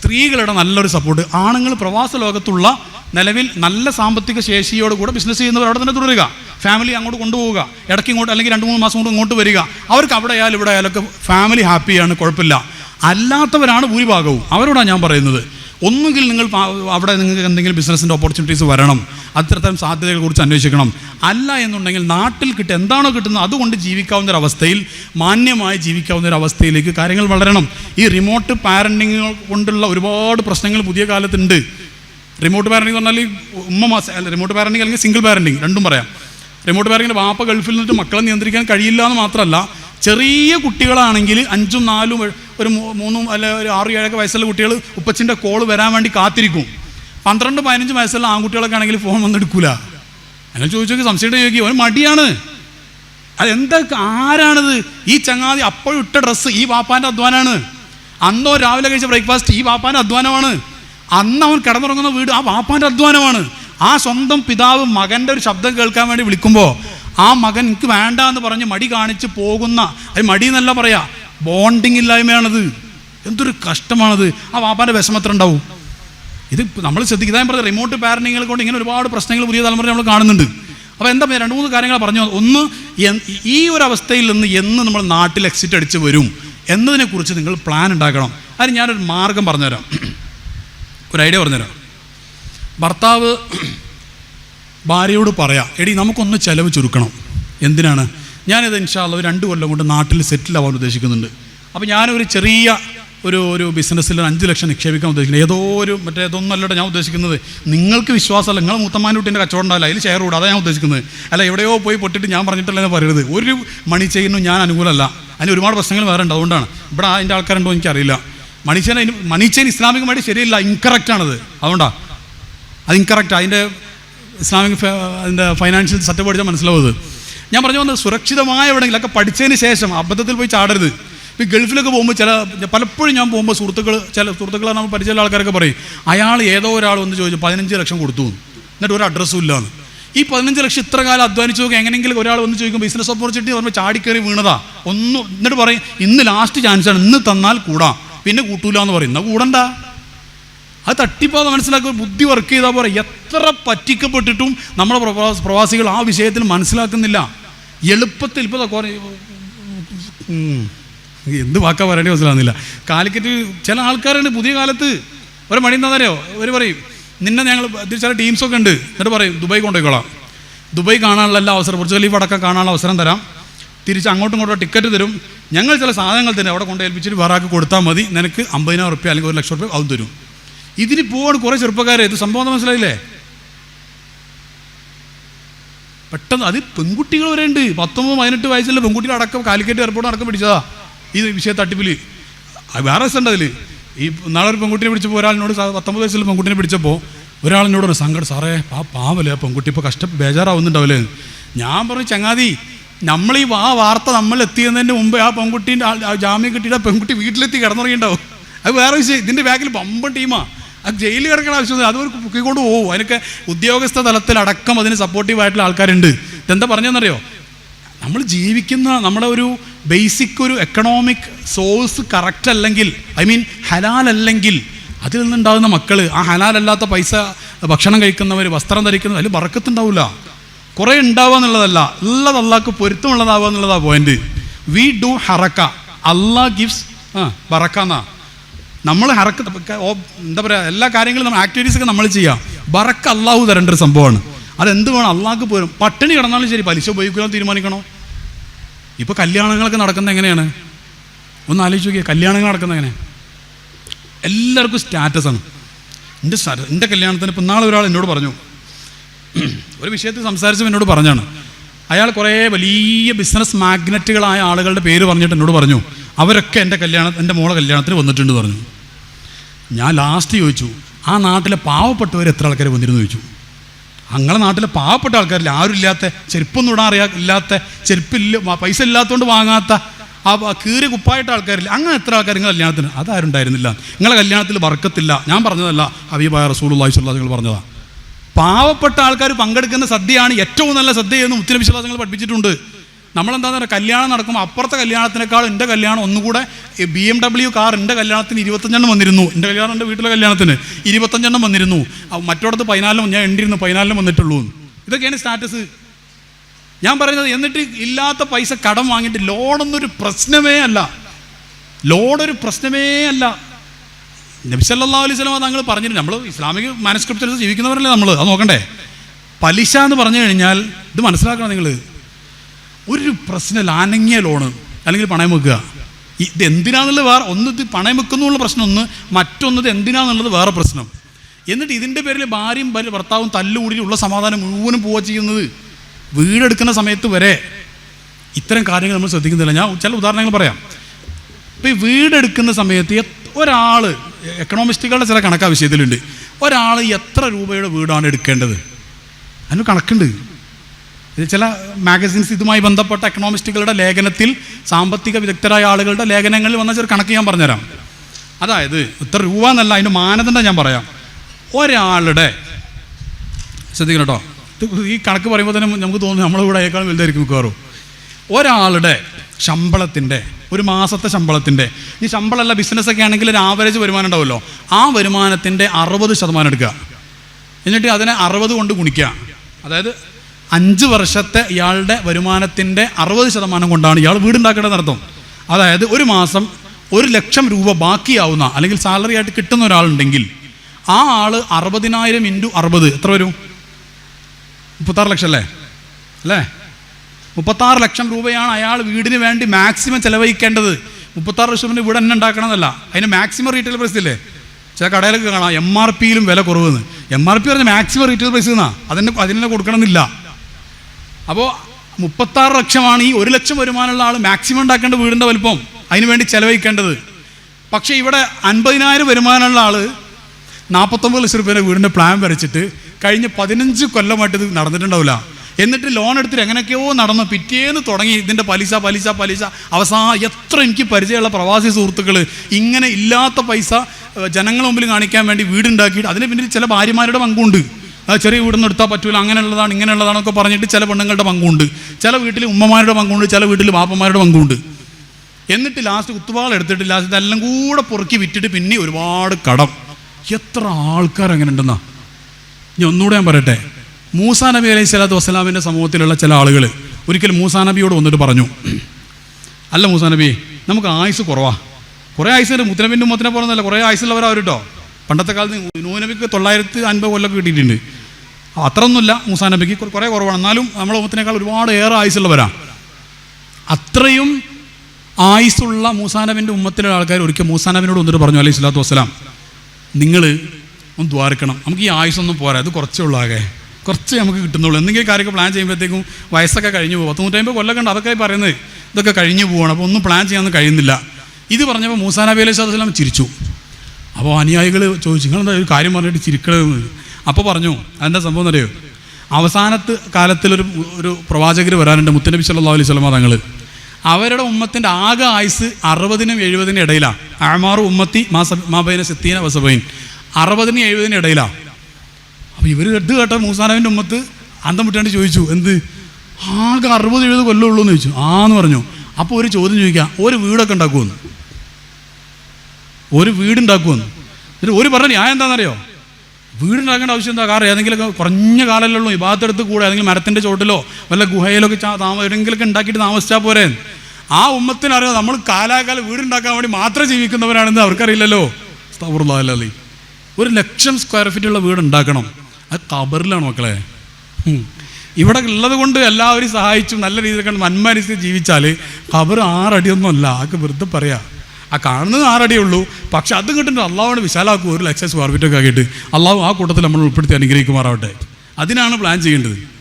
സ്ത്രീകളുടെ നല്ലൊരു സപ്പോർട്ട് ആണുങ്ങൾ പ്രവാസ ലോകത്തുള്ള നിലവിൽ നല്ല സാമ്പത്തിക ശേഷിയോട് കൂടെ ബിസിനസ് ചെയ്യുന്നവർ അവിടെ തന്നെ തുടരുക. ഫാമിലി അങ്ങോട്ട് കൊണ്ടുപോവുക. ഇടയ്ക്ക് ഇങ്ങോട്ട് അല്ലെങ്കിൽ രണ്ട് മൂന്ന് മാസം കൊണ്ട് ഇങ്ങോട്ട് വരിക. അവർക്ക് അവിടെ ആയാലും ഇവിടെ ആയാലൊക്കെ ഫാമിലി ഹാപ്പിയാണ് കുഴപ്പമില്ല. അല്ലാത്തവരാണ് ഭൂരിഭാഗവും. അവരോടാണ് ഞാൻ പറയുന്നത്. ഒന്നുകിൽ നിങ്ങൾ അവിടെ നിങ്ങൾക്ക് എന്തെങ്കിലും ബിസിനസ്സിന്റെ ഓപ്പർച്യൂണിറ്റീസ് വരണം. അത്തരത്തരം സാധ്യതകളെ കുറിച്ച് അന്വേഷിക്കണം. അല്ല എന്നുണ്ടെങ്കിൽ നാട്ടിൽ കിട്ടുക എന്താണോ കിട്ടുന്നത് അതുകൊണ്ട് ജീവിക്കാവുന്ന ഒരു അവസ്ഥയിൽ മാന്യമായി ജീവിക്കാവുന്ന ഒരു അവസ്ഥയിലേക്ക് കാര്യങ്ങൾ വളരണം. ഈ റിമോട്ട് പാരന്റിങ് കൊണ്ടുള്ള ഒരുപാട് പ്രശ്നങ്ങൾ പുതിയ കാലത്തുണ്ട്. റിമോട്ട് പാരന്റിങ് എന്ന് പറഞ്ഞാൽ ഉമ്മ റിമോട്ട് പാരന്റിങ് അല്ലെങ്കിൽ സിംഗിൾ പാരന്റിങ് രണ്ടും പറയാം. റിമോട്ട് പാരന്റിങ്ങിൽ വാപ്പ ഗൾഫിൽ നിന്നിട്ട് മക്കളെ നിയന്ത്രിക്കാൻ കഴിയില്ല എന്ന് മാത്രമല്ല ചെറിയ കുട്ടികളാണെങ്കിൽ അഞ്ചും നാലും ഒരു മൂന്നും അല്ല ഒരു ആറ് ഏഴൊക്കെ വയസ്സുള്ള കുട്ടികൾ ഉപ്പച്ചിന്റെ കോൾ വരാൻ വേണ്ടി കാത്തിരിക്കും. പന്ത്രണ്ട് പതിനഞ്ച് വയസ്സുള്ള ആൺകുട്ടികളൊക്കെ ആണെങ്കിൽ ഫോൺ വന്നെടുക്കൂല അങ്ങനെ ചോദിച്ചോക്കി സംശയം ചോദിക്കും. അവൻ മടിയാണ്. അതെന്താ ആരാണിത്? ഈ ചങ്ങാതി അപ്പോഴും ഇട്ട ഡ്രസ്സ് ഈ വാപ്പാന്റെ അധ്വാനാണ്. അന്നോ രാവിലെ കഴിച്ച ബ്രേക്ക്ഫാസ്റ്റ് ഈ വാപ്പാന്റെ അധ്വാനമാണ്. അന്ന് അവൻ കിടന്നുറങ്ങുന്ന വീട് ആ വാപ്പാന്റെ അധ്വാനമാണ്. ആ സ്വന്തം പിതാവ് മകന്റെ ഒരു ശബ്ദം കേൾക്കാൻ വേണ്ടി വിളിക്കുമ്പോൾ ആ മകൻ എനിക്ക് വേണ്ട എന്ന് പറഞ്ഞ് മടി കാണിച്ച് പോകുന്ന അത് മടി എന്നല്ല പറയാ ബോണ്ടിങ് ഇല്ലായ്മയാണത്. എന്തൊരു കഷ്ടമാണത്. ആ വാപ്പാന്റെ വിഷമത്ര ഉണ്ടാവും? ഇത് നമ്മൾ ശ്രദ്ധിക്കുക ഞാൻ പറഞ്ഞ റിമോട്ട് പാരന്റിങ്ങൾ കൊണ്ട് ഇങ്ങനെ ഒരുപാട് പ്രശ്നങ്ങൾ പുതിയ തലമുറ നമ്മൾ കാണുന്നുണ്ട്. അപ്പോൾ എന്താ രണ്ട് മൂന്ന് കാര്യങ്ങൾ പറഞ്ഞു ഒന്ന് ഈ ഒരു അവസ്ഥയിൽ നിന്ന് എന്ന് നമ്മൾ നാട്ടിൽ എക്സിറ്റ് അടിച്ച് വരും എന്നതിനെക്കുറിച്ച് നിങ്ങൾ പ്ലാൻ ഉണ്ടാക്കണം. അതിന് ഞാനൊരു മാർഗം പറഞ്ഞുതരാം. ഒരു ഐഡിയ പറഞ്ഞുതരാം. ഭർത്താവ് ഭാര്യയോട് പറയാം എടി നമുക്കൊന്ന് ചിലവ് ചുരുക്കണം. എന്തിനാണ്? ഞാനിത് ഇൻഷാല്ല രണ്ട് കൊല്ലം കൊണ്ട് നാട്ടിൽ സെറ്റിൽ ആവാൻ ഉദ്ദേശിക്കുന്നുണ്ട്. അപ്പോൾ ഞാനൊരു ചെറിയ ഒരു ഒരു ബിസിനസ്സിൽ ഒരു അഞ്ച് ലക്ഷം നിക്ഷേപിക്കാൻ ഉദ്ദേശിക്കുന്നത് ഏതോ ഒരു മറ്റേ ഞാൻ ഉദ്ദേശിക്കുന്നത്. നിങ്ങൾക്ക് വിശ്വാസമല്ല. നിങ്ങൾ മൂത്തമ്മാന്റെ കുട്ടീന്റെ കച്ചവടം ഉണ്ടാവില്ല അതിൽ ഷെയർ കൂടും. അതാണ് ഞാൻ ഉദ്ദേശിക്കുന്നത്. അല്ല എവിടെയോ പോയി പൊട്ടിട്ട് ഞാൻ പറഞ്ഞിട്ടില്ലെന്ന് പറയരുത്. ഒരു മണി ചെയ്യുന്നു ഞാൻ അനുകൂലമല്ല. അതിന് ഒരുപാട് പ്രശ്നങ്ങൾ വേറെ ഉണ്ട്. അതുകൊണ്ടാണ്. ഇവിടെ അതിന്റെ ആൾക്കാരുണ്ടോ എനിക്കറിയില്ല. മണിച്ചേൻ അതിന് മണിച്ചേൻ ഇസ്ലാമികമായിട്ട് ശരിയല്ല. ആണത്. അതുകൊണ്ടാണ് അത് ഇൻകറക്റ്റ് അതിന്റെ ഇസ്ലാമിക് അതിന്റെ ഫൈനാൻഷ്യൽ സെറ്റപ്പ് പഠിച്ചാൽ മനസ്സിലാവുന്നത് ഞാൻ പറഞ്ഞു വന്നത് സുരക്ഷിതമായ എവിടെയെങ്കിലൊക്കെ പഠിച്ചതിന് ശേഷം അബദ്ധത്തിൽ പോയി ചാടരുത്. ഈ ഗൾഫിലൊക്കെ പോകുമ്പോൾ ചില പലപ്പോഴും ഞാൻ പോകുമ്പോൾ സുഹൃത്തുക്കൾ ചില സുഹൃത്തുക്കളെ നമ്മൾ പരിചയമുള്ള ആൾക്കാരൊക്കെ പറയും അയാൾ ഏതോ ഒരാൾ വന്ന് ചോദിച്ചു പതിനഞ്ച് ലക്ഷം കൊടുത്തു എന്നിട്ട് ഒരു അഡ്രസ്സും ഇല്ലാന്ന്. ഈ പതിനഞ്ച് ലക്ഷം ഇത്ര കാലം അധ്വാനിച്ചു നോക്കി എങ്ങനെയെങ്കിലും ഒരാൾ വന്ന് ചോദിക്കും ബിസിനസ് ഓപ്പർച്യൂണിറ്റി പറഞ്ഞാൽ ചാടിക്കയറി വീണതാ. ഒന്നും എന്നിട്ട് പറയും ഇന്ന് ലാസ്റ്റ് ചാൻസാണ് ഇന്ന് തന്നാൽ കൂടാം. പിന്നെ കൂട്ടൂല എന്ന് പറയും. എന്നാൽ കൂടണ്ട? അത് തട്ടിപ്പാതെ മനസ്സിലാക്കുക ബുദ്ധി വർക്ക് ചെയ്താൽ പോരെ. എത്ര പറ്റിക്കപ്പെട്ടിട്ടും പ്രവാസ പ്രവാസികൾ ആ വിഷയത്തിൽ മനസ്സിലാക്കുന്നില്ല. എളുപ്പത്തിൽ ഇപ്പോൾ കുറേ എന്ത് വാക്കാ പറയേണ്ടി മനസ്സിലാകുന്നില്ല കാലിക്കറ്റ് ചില ആൾക്കാരുണ്ട് പുതിയ കാലത്ത്. ഒരു മണി എന്താണെന്നറിയോ അവർ പറയും നിന്നെ ഞങ്ങൾ ചില ടീംസൊക്കെ ഉണ്ട്. എന്നിട്ട് പറയും ദുബായ് കൊണ്ടുപോയിക്കോളാം. ദുബായ് കാണാനുള്ള എല്ലാ അവസരം പോർച്ചുഗൽ ഈ അടക്കം കാണാനുള്ള അവസരം തരാം. തിരിച്ച് അങ്ങോട്ടും ഇങ്ങോട്ടും ടിക്കറ്റ് തരും. ഞങ്ങൾ ചില സാധനങ്ങൾ തന്നെ അവിടെ കൊണ്ട് ഏൽപ്പിച്ചിട്ട് വേറെ ആൾക്ക് കൊടുത്താൽ മതി. നിനക്ക് അമ്പതിനായിരം റുപ്യ അല്ലെങ്കിൽ ഒരു ലക്ഷം റുപ്യ അതും തരും. ഇതിന് പോവാണ് കുറേ ചെറുപ്പക്കാരെ. ഇത് സംഭവം മനസ്സിലായില്ലേ? പെട്ടെന്ന് അത് പെൺകുട്ടികൾ വരെ ഉണ്ട് പത്തൊമ്പത് പതിനെട്ട് വയസ്സുള്ള പെൺകുട്ടികൾ അടക്കം കാലിക്കറ്റ് എയർപോർട്ട് അടക്കം പിടിച്ചതാ. ഈ വിഷയ തട്ടിപ്പിൽ വേറെ ഉണ്ട് അതിൽ ഈ നാളെ ഒരു പെൺകുട്ടിനെ പിടിച്ചപ്പോൾ ഒരാളിനോട് പത്തൊമ്പത് വയസ്സിൽ പെൺകുട്ടിനെ പിടിച്ചപ്പോൾ ഒരാളിനോട് ഒരു സങ്കടം സാറേ ആ പാവല്ലേ ആ പെൺകുട്ടി ഇപ്പോൾ കഷ്ട ബേജാറാവുന്നുണ്ടാവില്ലേ? ഞാൻ പറഞ്ഞു ചങ്ങാതി നമ്മൾ ഈ ആ വാർത്ത നമ്മൾ എത്തിയതിന് മുമ്പ് ആ പെൺകുട്ടീന്റെ ആ- ആ ജാമ്യം കിട്ടിയിട്ട് ആ പെൺകുട്ടി വീട്ടിലെത്തി കിടന്നുറങ്ങിയിട്ടുണ്ടാവും. അത് വേറെ വിഷയം. ഇതിന്റെ ബാക്കിൽ പമ്പൻ ടീമാ. അത് ജയിലിൽ കിടക്കണ ആവശ്യമില്ല അത് ഒരു പൊക്കിക്കൊണ്ട് പോകും അതിനൊക്കെ ഉദ്യോഗസ്ഥ തലത്തിലടക്കം അതിന് സപ്പോർട്ടീവായിട്ടുള്ള ആൾക്കാരുണ്ട്. ഇതെന്താ പറഞ്ഞതെന്നറിയോ? നമ്മൾ ജീവിക്കുന്ന നമ്മുടെ ഒരു ബേസിക് ഒരു എക്കണോമിക് സോഴ്സ് കറക്റ്റ് അല്ലെങ്കിൽ ഐ മീൻ ഹലാൽ അല്ലെങ്കിൽ അതിൽ നിന്നുണ്ടാകുന്ന മക്കൾ ആ ഹലാലല്ലാത്ത പൈസ ഭക്ഷണം കഴിക്കുന്നവർ വസ്ത്രം ധരിക്കുന്നവർ അതിൽ വറക്കത്തുണ്ടാവില്ല കുറേ ഉണ്ടാവുക എന്നുള്ളതല്ല ഉള്ളത് അള്ളാഹ്ക്ക് പൊരുത്തമുള്ളതാവുക എന്നുള്ളതാണ് പോയിന്റ് വി ഡു ഹറക്ക. അള്ളാഹ് ഗിഫ്സ് ആ ബറക്കാന്നാ നമ്മൾ ഹറക്ക എന്താ പറയുക എല്ലാ കാര്യങ്ങളും നമ്മൾ ആക്ടിവിറ്റീസ് ഒക്കെ നമ്മൾ ചെയ്യാം. ബറക്ക അള്ളാഹു തരേണ്ട ഒരു സംഭവമാണ് അതെന്ത് വേണം? അള്ളാഹ്ക്ക് പോരും. പട്ടിണി കിടന്നാലും ശരി പലിശ ഉപയോഗിക്കാൻ തീരുമാനിക്കണോ? ഇപ്പോൾ കല്യാണങ്ങളൊക്കെ നടക്കുന്നത് എങ്ങനെയാണ്? ഒന്ന് ആലോചിച്ച് നോക്കിയാൽ കല്യാണങ്ങൾ നടക്കുന്നത് എങ്ങനെ? എല്ലാവർക്കും സ്റ്റാറ്റസ് ആണ്. എന്റെ എന്റെ കല്യാണത്തിന് ഇപ്പം നാളെ ഒരാൾ എന്നോട് പറഞ്ഞു. ഒരു വിഷയത്തിൽ സംസാരിച്ചപ്പോൾ എന്നോട് പറഞ്ഞാണ്. അയാൾ കുറേ വലിയ ബിസിനസ് മാഗ്നറ്റുകളായ ആളുകളുടെ പേര് പറഞ്ഞിട്ട് എന്നോട് പറഞ്ഞു. അവരൊക്കെ എന്റെ കല്യാണം എന്റെ മോളെ കല്യാണത്തിന് വന്നിട്ടുണ്ട് പറഞ്ഞു. ഞാൻ ലാസ്റ്റ് ചോദിച്ചു ആ നാട്ടിലെ പാവപ്പെട്ടവർ എത്ര ആൾക്കാർ വന്നിരുന്നു? ചോദിച്ചു. അങ്ങനെ നാട്ടിലെ പാവപ്പെട്ട ആൾക്കാരില്ല. ആരും ഇല്ലാത്ത ചെരുപ്പൊന്നും ഇടാൻ അറിയാ ഇല്ലാത്ത ചെരുപ്പില്ല പൈസ ഇല്ലാത്തതുകൊണ്ട് വാങ്ങാത്ത ആ കീറി കുപ്പായിട്ട് ആൾക്കാരില്ല. അങ്ങനെ എത്ര ആൾക്കാർ നിങ്ങൾ കല്യാണത്തിന്? അതാരും ഉണ്ടായിരുന്നില്ല. നിങ്ങളെ കല്യാണത്തിൽ വർക്കത്തില്ല. ഞാൻ പറഞ്ഞതല്ല ഹബീബായ റസൂലുള്ളാഹി സ്വല്ലാ നിങ്ങൾ പറഞ്ഞതാണ് പറഞ്ഞതാ. പാവപ്പെട്ട ആൾക്കാർ പങ്കെടുക്കുന്ന സദ്യയാണ് ഏറ്റവും നല്ല സദ്യ എന്ന് സ്വല്ലാ വിശ്വാസങ്ങൾ പഠിപ്പിച്ചിട്ടുണ്ട് നമ്മളെന്താണെന്ന് പറയുക കല്യാണം നടക്കുമ്പോൾ അപ്പുറത്തെ കല്യാണത്തിനേക്കാൾ എന്റെ കല്യാണം ഒന്നുകൂടെ ബി എം ഡബ്ല്യു കാർ എന്റെ കല്യാണത്തിന് ഇരുപത്തഞ്ചെണ്ണം വന്നിരുന്നു. എന്റെ കല്യാണം എന്റെ വീട്ടിലെ കല്യാണത്തിന് ഇരുപത്തഞ്ചെണ്ണം വന്നിരുന്നു. മറ്റോടത്ത് പതിനാലിനും ഞാൻ എണ്ണിരുന്നു പതിനാലിനും വന്നിട്ടുള്ളൂ. ഇതൊക്കെയാണ് സ്റ്റാറ്റസ് ഞാൻ പറയുന്നത് എന്നിട്ട് ഇല്ലാത്ത പൈസ കടം വാങ്ങിയിട്ട് ലോണൊന്നൊരു പ്രശ്നമേ അല്ല. ലോണൊരു പ്രശ്നമേ അല്ല. നബിസല്ലാ അലൈഹി സ്വലമ തങ്ങൾ പറഞ്ഞിട്ടുണ്ട് നമ്മൾ ഇസ്ലാമിക മാനസ്ക്രിപ്റ്റ് ജീവിക്കുന്നവരല്ലേ നമ്മൾ അത് നോക്കണ്ടേ. പലിശ എന്ന് പറഞ്ഞു കഴിഞ്ഞാൽ ഇത് മനസ്സിലാക്കണം നിങ്ങൾ ഒരു പ്രശ്നമില്ല. അനങ്ങിയ ലോണ്. അല്ലെങ്കിൽ പണയം വെക്കുക. ഇത് എന്തിനാന്നുള്ളത് വേറെ ഒന്ന് ഇത് പണയം വെക്കുന്നുള്ള പ്രശ്നം ഒന്ന് മറ്റൊന്നത് എന്തിനാന്നുള്ളത് വേറെ പ്രശ്നം. എന്നിട്ട് ഇതിന്റെ പേരിൽ ഭാര്യയും ഭാര്യ ഭർത്താവും തല്ലുകൂടിയുള്ള സമാധാനം മുഴുവനും പോവുക ചെയ്യുന്നത് വീടെടുക്കുന്ന സമയത്ത് വരെ. ഇത്തരം കാര്യങ്ങൾ നമ്മൾ ശ്രദ്ധിക്കുന്നില്ല. ഞാൻ ചില ഉദാഹരണങ്ങൾ പറയാം. ഇപ്പോൾ ഈ വീടെടുക്കുന്ന സമയത്ത് ഒരാൾ എക്കണോമിസ്റ്റുകളുടെ ചില കണക്കാ വിഷയത്തിലുണ്ട് ഒരാൾ എത്ര രൂപയുടെ വീടാണ് എടുക്കേണ്ടത്? അതിന് കണക്കുണ്ട്. ചില മാഗസിൻസ് ഇതുമായി ബന്ധപ്പെട്ട എക്കണോമിസ്റ്റുകളുടെ ലേഖനത്തിൽ സാമ്പത്തിക വിദഗ്ധരായ ആളുകളുടെ ലേഖനങ്ങളിൽ വന്ന ചെറു കണക്ക് ഞാൻ പറഞ്ഞുതരാം. അതായത് ഇത്ര രൂപ എന്നല്ല അതിന്റെ മാനദണ്ഡം ഞാൻ പറയാം. ഒരാളുടെ ശ്രദ്ധിക്കണം കേട്ടോ. ഈ കണക്ക് പറയുമ്പോൾ തന്നെ നമുക്ക് തോന്നുന്നു നമ്മളെ കൂടെ അയേക്കാളും വലുതായിരിക്കും മിക്കവാറും. ഒരാളുടെ ശമ്പളത്തിന്റെ ഒരു മാസത്തെ ശമ്പളത്തിന്റെ ഈ ശമ്പളമല്ല ബിസിനസ്സൊക്കെ ആണെങ്കിൽ ഒരു ആവറേജ് വരുമാനം ഉണ്ടാവുമല്ലോ. ആ വരുമാനത്തിന്റെ അറുപത് ശതമാനം എടുക്കുക. എന്നിട്ട് അതിനെ അറുപത് കൊണ്ട് ഗുണിക്കുക. അതായത് അഞ്ച് വർഷത്തെ ഇയാളുടെ വരുമാനത്തിന്റെ അറുപത് ശതമാനം കൊണ്ടാണ് ഇയാൾ വീടുണ്ടാക്കേണ്ടത് അർത്ഥം അതായത് ഒരു മാസം ഒരു ലക്ഷം രൂപ ബാക്കിയാവുന്ന അല്ലെങ്കിൽ സാലറി ആയിട്ട് കിട്ടുന്ന ഒരാളുണ്ടെങ്കിൽ ആ ആൾ അറുപതിനായിരം ഇന്റു അറുപത് എത്ര വരും? മുപ്പത്താറ് ലക്ഷം അല്ലേ? അല്ലേ? മുപ്പത്താറ് ലക്ഷം രൂപയാണ് അയാൾ വീടിന് വേണ്ടി മാക്സിമം ചെലവഴിക്കേണ്ടത്. മുപ്പത്താറ് ലക്ഷം വീട് തന്നെ ഉണ്ടാക്കണമെന്നല്ല അതിന് മാക്സിമം റീറ്റെയിൽ പ്രൈസ് ഇല്ലേ? ചില കടയിലൊക്കെ കാണാം എം ആർ പിയിലും വില കുറവെന്ന്. എം ആർ പി പറഞ്ഞാൽ മാക്സിമം റീറ്റെയിൽ പ്രൈസ് എന്നാ? അതിന് അതിനെ കൊടുക്കണമെന്നില്ല. അപ്പോൾ മുപ്പത്താറ് ലക്ഷമാണ് ഈ ഒരു ലക്ഷം വരുമാനമുള്ള ആൾ മാക്സിമം ഉണ്ടാക്കേണ്ട വീടിന്റെ വലുപ്പം. അതിന് വേണ്ടി ചെലവഴിക്കേണ്ടത്. പക്ഷേ ഇവിടെ അൻപതിനായിരം വരുമാനമുള്ള ആൾ നാൽപ്പത്തൊമ്പത് ലക്ഷം രൂപയുടെ വീടിന്റെ പ്ലാൻ വരച്ചിട്ട് കഴിഞ്ഞ പതിനഞ്ച് കൊല്ലമായിട്ട് ഇത് നടന്നിട്ടുണ്ടാവില്ല. എന്നിട്ട് ലോൺ എടുത്തിട്ട് എങ്ങനെയൊക്കെയോ നടന്നു. പിറ്റേന്ന് തുടങ്ങി ഇതിന്റെ പലിശ പലിശ പലിശ. അവസാനം എത്ര എനിക്ക് പരിചയമുള്ള പ്രവാസി സുഹൃത്തുക്കൾ ഇങ്ങനെ ഇല്ലാത്ത പൈസ ജനങ്ങൾ മുമ്പിൽ കാണിക്കാൻ വേണ്ടി വീടുണ്ടാക്കിയിട്ട് അതിന് പിന്നിൽ ചില ഭാര്യമാരുടെ പങ്കുണ്ട്. ആ ചെറിയ വീടൊന്നും എടുത്താൽ പറ്റൂല. അങ്ങനെയുള്ളതാണ് ഇങ്ങനെയുള്ളതാണെന്നൊക്കെ പറഞ്ഞിട്ട് ചില പെണ്ണുങ്ങളുടെ പങ്കുണ്ട്. ചില വീട്ടിൽ ഉമ്മമാരുടെ പങ്കുണ്ട് ചില വീട്ടിൽ ബാപ്പമാരുടെ പങ്കുണ്ട്. എന്നിട്ട് ലാസ്റ്റ് കുത്തുവാൾ എടുത്തിട്ട് ലാസ്റ്റ് ഇതെല്ലാം കൂടെ പൊറുക്കി വിറ്റിട്ട് പിന്നെ ഒരുപാട് കടം. എത്ര ആൾക്കാർ അങ്ങനെ ഉണ്ടെന്നാ ഞാൻ ഒന്നുകൂടെ ഞാൻ പറയട്ടെ. മൂസാ നബി അലൈഹി സ്വലാത്തു വസ്സലാമിന്റെ സമൂഹത്തിലുള്ള ചില ആളുകൾ ഒരിക്കൽ മൂസാ നബിയോട് വന്നിട്ട് പറഞ്ഞു അല്ല മൂസാ നബി നമുക്ക് ആയുസ് കുറവാ. കുറേ ആയുസ് മുത്തനബിന്റെ മുത്തനെ പോകുന്നതല്ല കുറേ ആയുസുള്ളവരാ കേട്ടോ പണ്ടത്തെ കാലത്ത് നൂനബിക്ക് തൊള്ളായിരത്തി അൻപത് കൊല്ലമൊക്കെ കിട്ടിയിട്ടുണ്ട്. അത്രയൊന്നുമില്ല മൂസാ നബിക്ക് കുറേ- കുറേ കുറവാണ്. എന്നാലും നമ്മളെ മുത്തിനേക്കാൾ ഒരുപാട് ഏറെ ആയുസുള്ളവരാണ് അത്രയും ആയുസുള്ള മൂസാനബിന്റെ ഉമ്മത്തിലുള്ള ആൾക്കാർ ഒരിക്കൽ മൂസാനബിനോട് വന്നിട്ട് പറഞ്ഞു അലൈഹി സ്വലാത്തു വസ്സലാം നിങ്ങൾ ഒന്ന് ദ്വാരക്കണം. നമുക്ക് ഈ ആയുസൊന്നും പോരാ ഇത് കുറച്ചേ ഉള്ളൂ ആകെ. കുറച്ച് നമുക്ക് കിട്ടുന്നുള്ളൂ. എന്തെങ്കിലും കാര്യമൊക്കെ പ്ലാൻ ചെയ്യുമ്പോഴത്തേക്കും വയസ്സൊക്കെ കഴിഞ്ഞു പോകും. പത്ത് നൂറ്റമ്പത് കൊല്ലമൊക്കെ ഉണ്ട് അതൊക്കെ പറയുന്നത്. ഇതൊക്കെ കഴിഞ്ഞു പോകണം അപ്പോൾ ഒന്നും പ്ലാൻ ചെയ്യാനൊന്നും കഴിയുന്നില്ല. ഇത് പറഞ്ഞപ്പോൾ മൂസാ നബി അലൈഹി സ്വലാത്തു വസ്സലാം ചിരിച്ചു. അപ്പോൾ അനുയായികൾ ചോദിച്ചു നിങ്ങളെന്താ ഒരു കാര്യം പറഞ്ഞിട്ട് ചിരിക്കണമെന്ന് അപ്പോൾ പറഞ്ഞു അതെന്താ സംഭവം എന്നറിയോ? അവസാനത്ത് കാലത്തിലൊരു ഒരു പ്രവാചകർ വരാനുണ്ട് മുത്തനബി സല്ലാ അലൈഹി സ്വലമ തങ്ങൾ അവരുടെ ഉമ്മത്തിന്റെ ആകെ ആയുസ് അറുപതിനും എഴുപതിനും ഇടയിലാണ് ആമാറു ഉമ്മത്തി മാസ മാബൈന സെത്തീന വസബൈൻ അറുപതിനും എഴുപതിനും ഇടയിലാണ് അപ്പോൾ ഇവർ ഇത് കേട്ട മൂസാനവിന്റെ ഉമ്മത്ത് അന്തം വിട്ടാണ്ട് ചോദിച്ചു എന്ത്? ആകെ അറുപത് എഴുപത് കൊല്ലമുള്ളൂ എന്ന് ചോദിച്ചു. ആ എന്ന് പറഞ്ഞു. അപ്പോൾ ഒരു ചോദ്യം ചോദിക്കാം ഒരു വീടൊക്കെ ഉണ്ടാക്കുമെന്ന് ഒരു വീടുണ്ടാക്കുമെന്ന്. എന്നിട്ട് ഒരു പറഞ്ഞ ന്യായം എന്താണെന്നറിയോ? വീടുണ്ടാക്കേണ്ട ആവശ്യം എന്താ? കാരണം ഏതെങ്കിലും കുറഞ്ഞ കാലമല്ലോ ഈ ഭാഗത്തെടുത്ത് കൂടെ ഏതെങ്കിലും മരത്തിന്റെ ചോട്ടിലോ വല്ല ഗുഹയിലൊക്കെ ചാ താമ എവിടെയെങ്കിലൊക്കെ ഉണ്ടാക്കിയിട്ട് താമസിച്ചാൽ പോരെ ആ ഉമ്മത്തിനറിയാം നമ്മൾ കാലാകാലം വീടുണ്ടാക്കാൻ വേണ്ടി മാത്രം ജീവിക്കുന്നവരാണെന്ന് അവർക്കറിയില്ലല്ലോ. അസ്തഗ്ഫിറുല്ലാഹ് ഒരു ലക്ഷം സ്ക്വയർ ഫീറ്റുള്ള വീട് ഉണ്ടാക്കണം അത് കബറിലാണ് മക്കളെ. ഇവിടെ ഉള്ളത് കൊണ്ട് എല്ലാവരും സഹായിച്ചും നല്ല രീതിയിൽ കണ്ട് മന്മാനിച്ച് ജീവിച്ചാൽ കബർ ആറടിയൊന്നും അല്ല ആക്ക് വെറുതെ പറയാം. ആ കാണുന്നത് ആരടിയുള്ളൂ പക്ഷെ അത് കിട്ടുന്നത് അള്ളാഹുവിനെ വിശാലാക്കും ഒരു ലക്ഷം സ്ക്വയർ ആക്കിയിട്ട്. അള്ളാഹു ആ കൂട്ടത്തിൽ നമ്മൾ ഉൾപ്പെടുത്തി അനുഗ്രഹിക്കുമാറാവട്ടെ. അതിനാണ് പ്ലാൻ ചെയ്യേണ്ടത്.